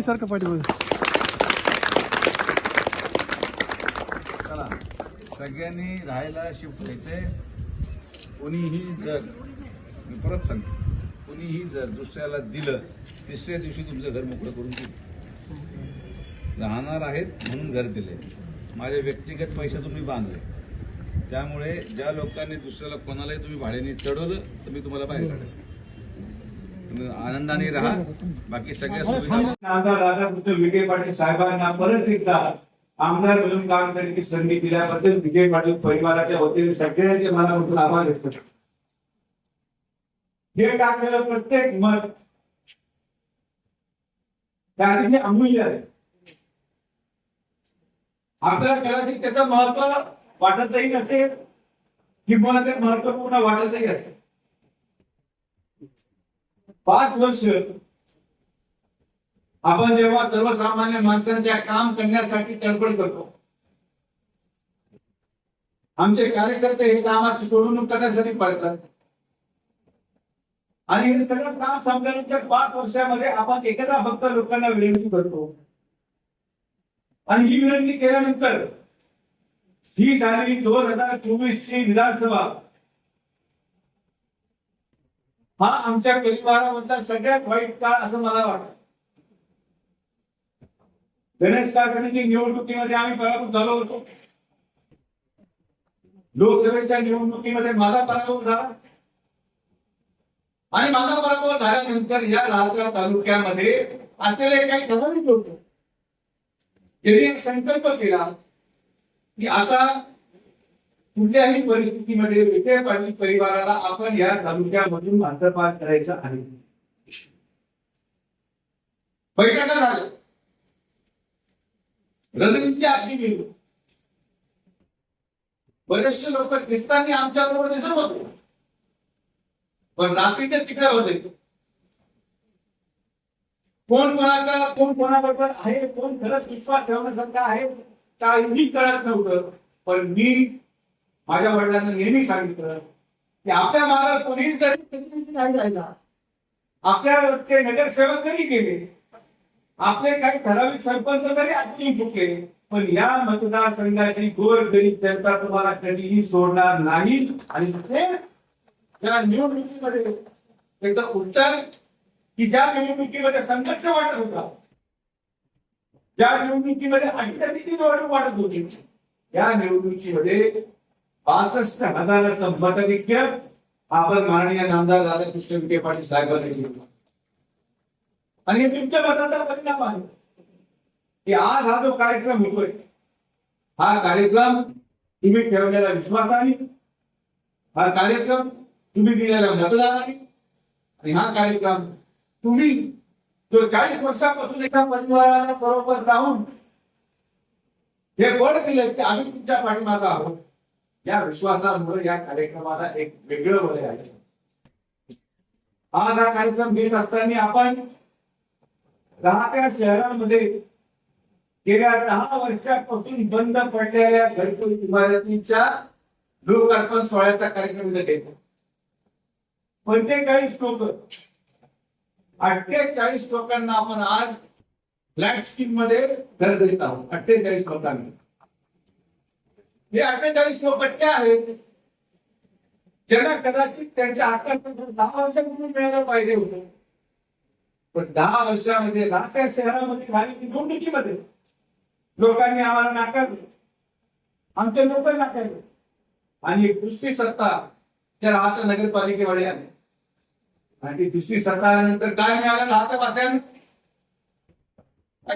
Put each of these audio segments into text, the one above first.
हो सारखं पाठीमागे चला सगळ्यांनी राहायला शिफ्ट व्हायचंय. कोणीही जर मी परत सांगतो कोणीही जर दुसऱ्याला दिलं तिसऱ्या दिवशी तुमचं घर मोकळं करून दिलं राहणार आहेत म्हणून घर दिले माझे व्यक्तिगत पैशातून मी बांधले. त्यामुळे ज्या लोकांनी दुसऱ्याला कोणालाही तुम्ही भाड्याने चढवलं तर मी तुम्हाला बाहेर काढेल. आनंदाने राहा. बाकी सगळ्या सुविधा आमदार राधाकृष्ण विखे पाटील साहेबांना परत एकदा आमदार म्हणून काम करण्याची संधी दिल्याबद्दल विखे पाटील परिवाराच्या वतीने सगळ्यांचे मनापासून आभार व्यक्त करतो. हे टाकलेलं प्रत्येक मत. त्यासाठी अमूल्य आहे. आपल्याला कदाचित त्याचं महत्त्व वाटतही नसेल किंवा ते महत्त्वपूर्ण वाटतही असेल. पाच वर्ष आपण जेव्हा सर्वसामान्य माणसांच्या काम करण्यासाठी तडफड करतो. आमचे कार्यकर्ते हे कामात सोडून करण्यासाठी पडतात. आणि हे सगळं काम संपल्यानंतर पाच वर्षामध्ये आपण एकदा फक्त लोकांना विनंती करतो. आणि ही विनंती केल्यानंतर ही झालेली दोन हजार चोवीस ची विधानसभा हा आमच्या परिवारामधला सगळ्यात वाईट काळ असं मला वाटतं. गणेश कारखान्याची निवडणुकीमध्ये आम्ही पराभूत झालो होतो. लोकसभेच्या निवडणुकीमध्ये माझा पराभव झाला. आणि माझा पराभव झाल्यानंतर या लालका तालुक्यामध्ये असलेले काही ठराविक लोक यांनी एक संकल्प केला की आता कुठल्याही परिस्थितीमध्ये विखे पाटील परिवाराला आपण या तालुक्यामधून मांतरपात करायचं आहे. बैठका झाल्या. रणनीती आखली गेली बरेचसे लोक दिसतानी आमच्या बरोबर दिसत होते. पण रात्रीचे तिकडे बसायचो. कोण कोणाचा कोण कोणाबरोबर आहे कोण खरंच विश्वास ठेवण्यासारखा आहे काहीही कळत नव्हतं. पण मी माझ्या वडिलांना नेहमी सांगितलं की आपल्या मागे कोणीही जरी नाही राहिला आपल्यावरचे नगरसेवक जरी गेले आपले काही ठराविक सरपंच जरी आधी फुटले पण या मतदारसंघाची गोर गरीब जनता तुम्हाला कधीही सोडणार नाही. आणि ते या निवडणुकीमध्ये त्याचं उत्तर की ज्या निवडणुकीमध्ये संघर्ष वाटत होता ज्या निवडणुकीमध्ये अडचणीची निवडणूक वाटत होती या निवडणुकीमध्ये पासष्ट हजाराचं मताधिक्य आपण माननीय नामदार राधाकृष्ण विखे पाटील साहेबांनी केलं आणि तुमच्या मताचा परिणाम आहे. की आज हा जो कार्यक्रम होतोय हा कार्यक्रम तुम्ही ठेवलेल्या विश्वासाने हा कार्यक्रम तुम्ही दिलेल्या मतदानाने आणि हा कार्यक्रम तुम्ही जो चाळीस वर्षापासून एका परिवाराला बरोबर राहून हे बळ दिले की आम्ही तुमच्या पाठीमागा आहोत. या विश्वासामुळे या कार्यक्रमाला एक वेगळं वलय आहे आज हा कार्यक्रम घेत असताना आपण दहा त्या शहरामध्ये गेल्या दहा वर्षापासून बंद पडलेल्या घरकुल इमारतीच्या लोकार्पण सोहळ्याचा कार्यक्रम इथे घेतो पंचेचाळीस लोक अठ्ठेचाळीस लोकांना आपण आज फ्लॅट स्कीममध्ये घर देत आहोत. अठ्ठेचाळीस लोकांना. हे अठ्ठेचाळीस लोक आहेत ज्यांना कदाचित त्यांच्या हातात दहा वर्षापूर्वी मिळायला पाहिजे होतं. पण दहा वर्षामध्ये राहत्या शहरामध्ये झालेली निवडणुकीमध्ये लोकांनी आम्हाला नाकारले. आमचे लोक नाकारले. आणि एक दुसरी सत्ता त्या राहता नगरपालिकेमध्ये आली. आणि दुसरी सत्ता आल्यानंतर काय मिळालं? राहत्या पासून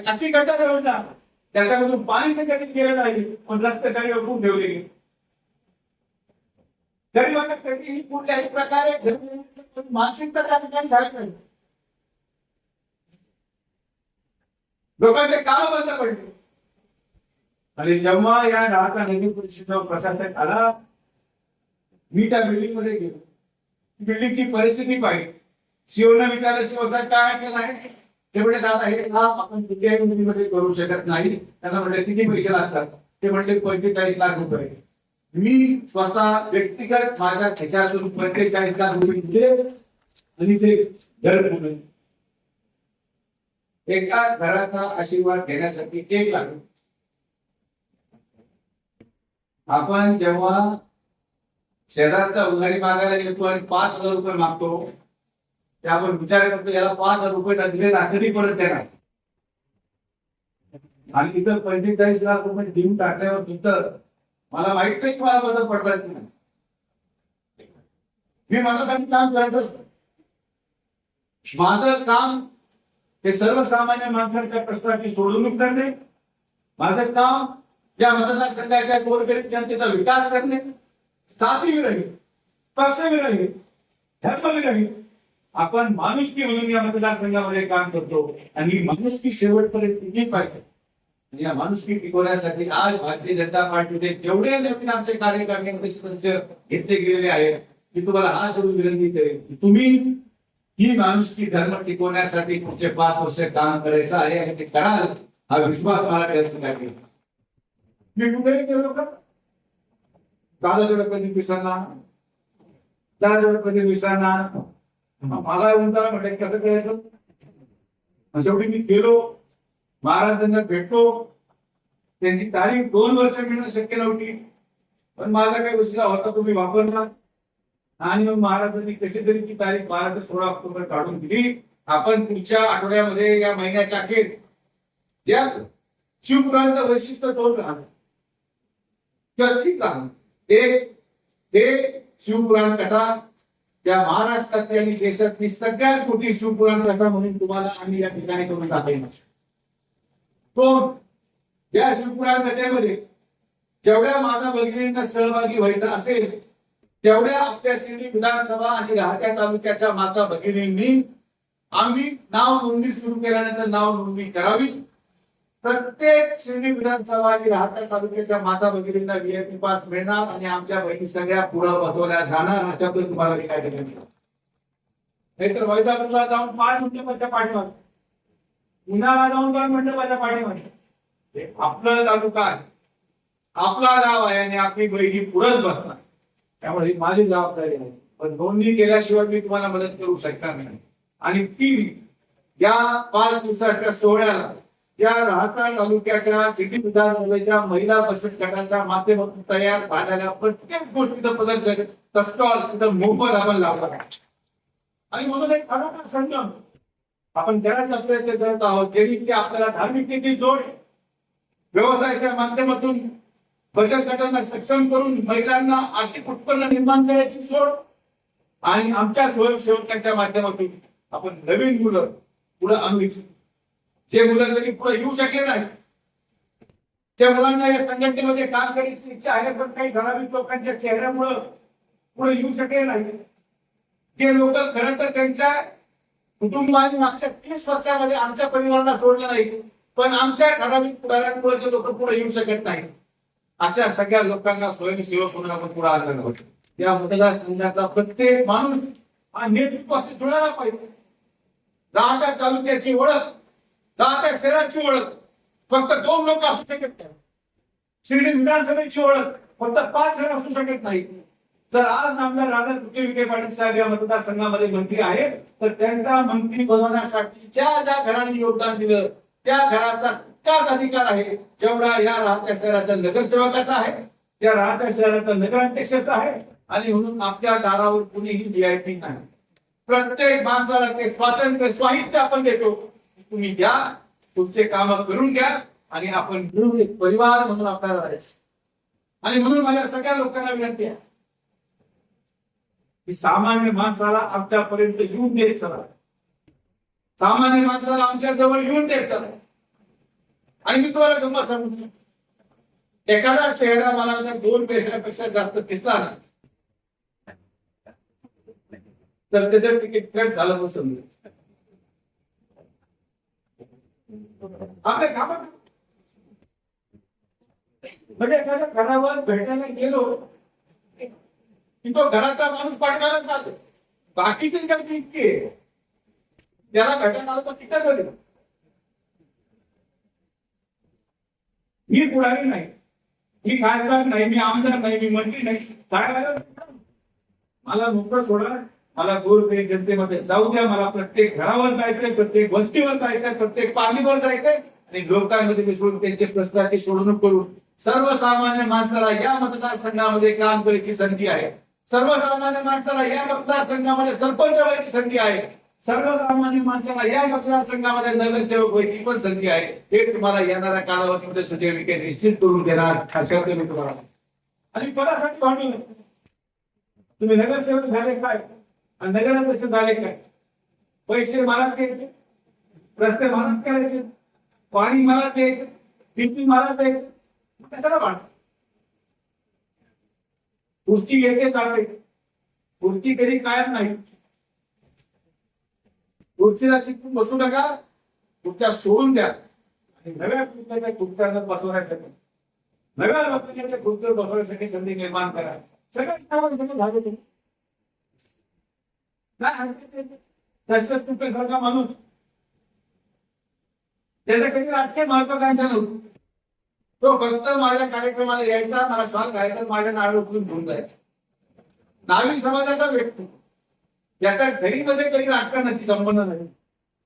अशी गटार योजना त्याच्यामधून पाणी तर कधी गेलं नाही पण रस्त्यासाठी सगळे ओळखून ठेवले गेले. तरी मला कधीही कुठल्याही प्रकारे घरी मानसिकता त्या ठिकाणी झाली नाही. लोकांचे काम बंद पडले. आणि जेव्हा या राहता नगर परिषदेचा प्रशासक आला मी त्या बिल्डिंगमध्ये गेलो. बिल्डिंगची परिस्थिती पाहिली. शिवनं विचारलं शिवसाहेब काय केलं आहे? ते म्हणजे दादा हे काम आपण कुठल्याही मध्ये करू शकत नाही. त्यांना म्हणले किती पैसे लागतात? ते म्हणले पंचेचाळीस लाख रुपये. मी स्वतः व्यक्तिगत माझ्या खिशातून पंचेचाळीस लाख रुपये दिले आणि ते घर बनवले एका घराचा आशीर्वाद घेण्यासाठी एक लाख आपण जेव्हा शेजारचा उधारी मागायला येतो आणि पाच हजार रुपये मागतो. ते आपण विचार करतो याला पाच हजार रुपये दिले ना कधी परत देणार. आणि इथं पंचेचाळीस लाख रुपये देऊन टाकल्यावर सुद्धा मला माहीत नाही की मला मदत पडतात की नाही. मी माझ्यासाठी काम करत असतो. माझं काम हे सर्वसामान्य माणसांच्या प्रश्नाची सोडवणूक करणे माझं काम या मतदारसंघाच्या गोरगरीब जनतेचा विकास करणे साथी राहील कसं राहील धर्म राहील आपण माणुसकी म्हणून या मतदारसंघामध्ये काम करतो आणि माणुसकी शेवटपर्यंत टिकली पाहिजे. आणि या माणुसकी टिकवण्यासाठी आज भारतीय जनता पार्टीचे जेवढे नवीन आमचे कार्यकारिणीमध्ये सदस्य घेतले गेलेले आहेत मी तुम्हाला हा जरूर विनंती करेन की तुम्ही ही माणुसकी धर्म टिकवण्यासाठी पुढचे पाच वर्ष काम करायचं आहे आणि ते कराल हा विश्वास मला व्यक्त करते. मी कुठेही गेलो का? दादा गणपती मिसांना. दादा गणपती मिसांना. मला उंचाला म्हटलं कसं करायचं? शेवटी मी गेलो महाराजांना भेटलो. त्यांची तारीख दोन वर्ष मिळणं शक्य नव्हती. पण माझा काही उशिरा होता तुम्ही वापरला. आणि मग महाराजांनी कशी तरी ती तारीख बारा ते सोळा ऑक्टोबर काढून दिली. आपण पुढच्या आठवड्यामध्ये या महिन्याच्या अखेर या शिवपुराणचं वैशिष्ट्य दोन राहणार. किंवा ठीक राहणार. एक ते शिवपुराण कथा त्या महाराष्ट्रातली आणि देशातली सगळ्यात मोठी शिवपुराण कथा म्हणून तुम्हाला आम्ही या ठिकाणी करून दाखवणार कोण या शिवपुराण कथेमध्ये जेवढ्या माझ्या भगिनींना सहभागी व्हायचं असेल तेवढ्या आपल्या शिर्डी विधानसभा आणि राहत्या तालुक्याच्या माता भगिनींनी आम्ही नाव नोंदणी सुरू केल्यानंतर नाव नोंदणी करावी. प्रत्येक शिर्डी विधानसभा आणि राहत्या तालुक्याच्या माता भगिनींना व्हीआयपी पास मिळणार आणि आमच्या बहिणी सगळ्या पुढे बसवल्या जाणार अशातून तुम्हाला मी काय ठिकाणी नाहीतर वैजापूरला जाऊन पाच मंडपाच्या पाठीमाग. उन्हाळा जाऊन पाच मंडपाच्या पाठीमाग. हे आपलं तालुका आहे. आपला गाव आहे आणि आपली बहिणी पुढेच बसणार. त्यामुळे ही माझी जबाबदारी आहे. पण नोंदणी केल्याशिवाय मी तुम्हाला मदत करू शकणार नाही. आणि तीन या पाच दिवसाच्या सोहळ्याला या राहता तालुक्याच्या सिटी विधानसभेच्या महिला बचत गटाच्या माध्यमातून तयार झालेल्या प्रत्येक गोष्टीचं प्रदर्शन तस्टॉल तिथं मोफत आपण लावला आणि म्हणून एक अनोखा संगम आपण करायचा प्रयत्न करत आहोत जेणे की आपल्याला धार्मिकतेची जोड व्यवसायाच्या माध्यमातून बचत गटांना सक्षम करून महिलांना आर्थिक उत्पन्न निर्माण करायची सोड आणि आमच्या स्वयंसेवकांच्या माध्यमातून आपण नवीन मुलं पुढे आणू इच्छितो. जे मुलं जरी पुढे येऊ शकले नाही त्या मुलांना या संघटनेमध्ये काम करायची इच्छा आहे पण काही ठराविक लोकांच्या चेहऱ्यामुळं पुढे येऊ शकले नाही जे लोक खरं तर त्यांच्या कुटुंबाने मागच्या तीस वर्षामध्ये आमच्या परिवाराला सोडलं नाही पण आमच्या ठराविक पुढाऱ्यांमुळे ते लोक पुढे येऊ शकत नाही. अशा सगळ्या लोकांना स्वयंसेवक म्हणून आपण पुढे आलं होतं या मतदारसंघाचा प्रत्येक माणूस हा नेतृत्वाशी जुळायला पाहिजे. राहता तालुक्याची ओळख राहत्या शहराची ओळख. फक्त दोन लोक असू शकत नाही. शिर्डी विधानसभेची ओळख फक्त पाच जण असू शकत नाही. जर आज आमदार राधाकृष्ण विखे पाटील साहेब या मतदारसंघामध्ये मंत्री आहेत तर त्यांचा मंत्री बनवण्यासाठी ज्या ज्या घरांनी योगदान दिलं त्या घराचा तितकाच अधिकार आहे जेवढा या राहत्या शहराच्या नगरसेवकाचा आहे. त्या राहत्या शहराचा नगराध्यक्षाचा आहे आणि म्हणून आपल्या दारावर कुणीही व्हीआयपी नाही. प्रत्येक माणसाला ते स्वातंत्र्य स्वाहित्य आपण देतो. तुम्ही द्या तुमचे काम करून घ्या आणि आपण मिळून एक परिवार म्हणून आपल्याला राहायचं. आणि म्हणून माझ्या सगळ्या लोकांना विनंती आहे. की सामान्य माणसाला आमच्यापर्यंत येऊन देत चला. सामान्य माणसाला आमच्या जवळ येऊन देत चला. आणि मी तुम्हाला गंमत सांगतो एखादा चेहरा मला जर दोन पेशापेक्षा जास्त दिसला ना तर त्याचं तिकीट कट झालं म्हणून समजलं आपल्या कामात म्हणजे एखाद्या घरावर भेटायला गेलो की तो घराचा माणूस पडणारच जातो बाकीचे जगती इतके आहे. त्याला भेटायला आलो तर तिथं मध्ये मी पुढारी नाही. मी खासदार नाही मी आमदार नाही मी मंत्री नाही. काय मला नोकर सोडा. मला गोरगरीब जनतेमध्ये जाऊ द्या मला प्रत्येक घरावर जायचंय प्रत्येक वस्तीवर जायचंय प्रत्येक पाणीवर जायचंय. आणि लोकांमध्ये मिसळून त्यांचे प्रश्नाची सोडवणूक करून सर्वसामान्य माणसाला या मतदारसंघामध्ये काम करायची संधी आहे. सर्वसामान्य माणसाला या मतदारसंघामध्ये सरपंच व्हायची संधी आहे. सर्वसामान्य माणसाला या मतदारसंघामध्ये नगरसेवक व्हायची पण संधी आहे. हे तुम्हाला येणाऱ्या कालावधीमध्ये सुजय विखे निश्चित करून देणार अशा मी तुम्हाला. आणि पदासाठी भांडू तुम्ही नगरसेवक झाले काय? आणि तसे झाले काय पैसे मलाच द्यायचे. रस्ते मलाच करायचे. पाणी मला द्यायचं. डीपी मला द्यायचं. कशाला भांड खुर्ची घ्यायचे चालायचे खुर्ची कधी कायम नाही. खुर्चीला चिकटून बसू नका. खुर्च्या सोडून द्या. आणि नव्या खुर्च्या खुर्च्यांना बसवण्यासाठी. नव्या लोकांच्या खुर्चीवर बसवण्यासाठी संधी निर्माण करा. सगळं सगळं झालं ते. नाही, ते- तुपेसारखा माणूस. त्याचं कधी राजकीय महत्वाकांक्षा नव्हतं तो फक्त माझ्या कार्यक्रमाला यायचा मला श्वास घालायचा माझ्या नारळ उचलून घेऊन जायचा. नावी समाजाचा व्यक्ती. त्याचा घरीमध्ये कधी राजकारणाची संबंध नाही.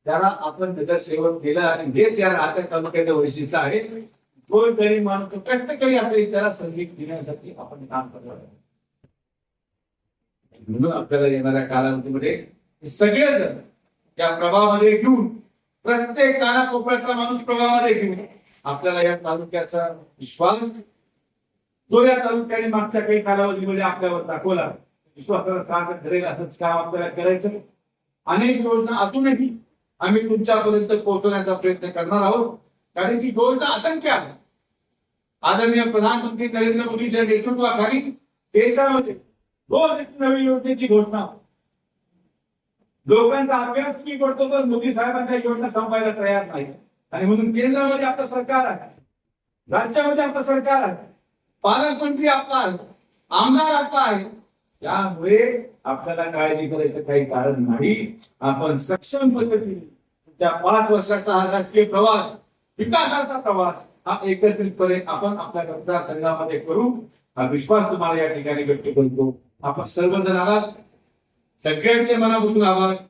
त्याला आपण नगरसेवक केलं आणि हेच या राहत्या तालुक्याचं वैशिष्ट्य आहे. जो माणूस कष्ट कष्टकरी असेल त्याला संधी देण्यासाठी आपण काम करणार म्हणून आपल्याला येणाऱ्या कालावधीमध्ये सगळेजण या प्रभावामध्ये घेऊन प्रत्येक कानाकोपऱ्याचा माणूस प्रभावामध्ये घेऊन आपल्याला या तालुक्याचा विश्वास जो या तालुक्याने मागच्या काही कालावधीमध्ये आपल्यावर दाखवला विश्वासाला साथ धरेल असंच काम आपल्याला करायचं अनेक योजना अजूनही आम्ही तुमच्यापर्यंत पोहोचवण्याचा प्रयत्न करणार आहोत. कारण की योजना असंख्य आहे. आदरणीय प्रधानमंत्री नरेंद्र मोदीच्या नेतृत्वाखाली देशामध्ये रोज एक नवीन योजनेची घोषणा. लोकांचा अभ्यास मी करतो तर मोदी साहेबांच्या योजना संपायला तयार नाही. आणि म्हणून केंद्रामध्ये आपलं सरकार आहे. राज्यामध्ये आपलं सरकार आहे. पालकमंत्री आपला आमदार आपला आहे. त्यामुळे आपल्याला काळजी करायचं काही कारण नाही. आपण सक्षम पद्धतीने त्या पाच वर्षाचा हा राजकीय प्रवास विकासाचा प्रवास हा एकत्रितपणे आपण आपल्या मतदारसंघामध्ये करू. हा विश्वास तुम्हाला या ठिकाणी व्यक्त करतो. आपण सर्वजण आलात. सगळ्यांचे मनापासून आभार.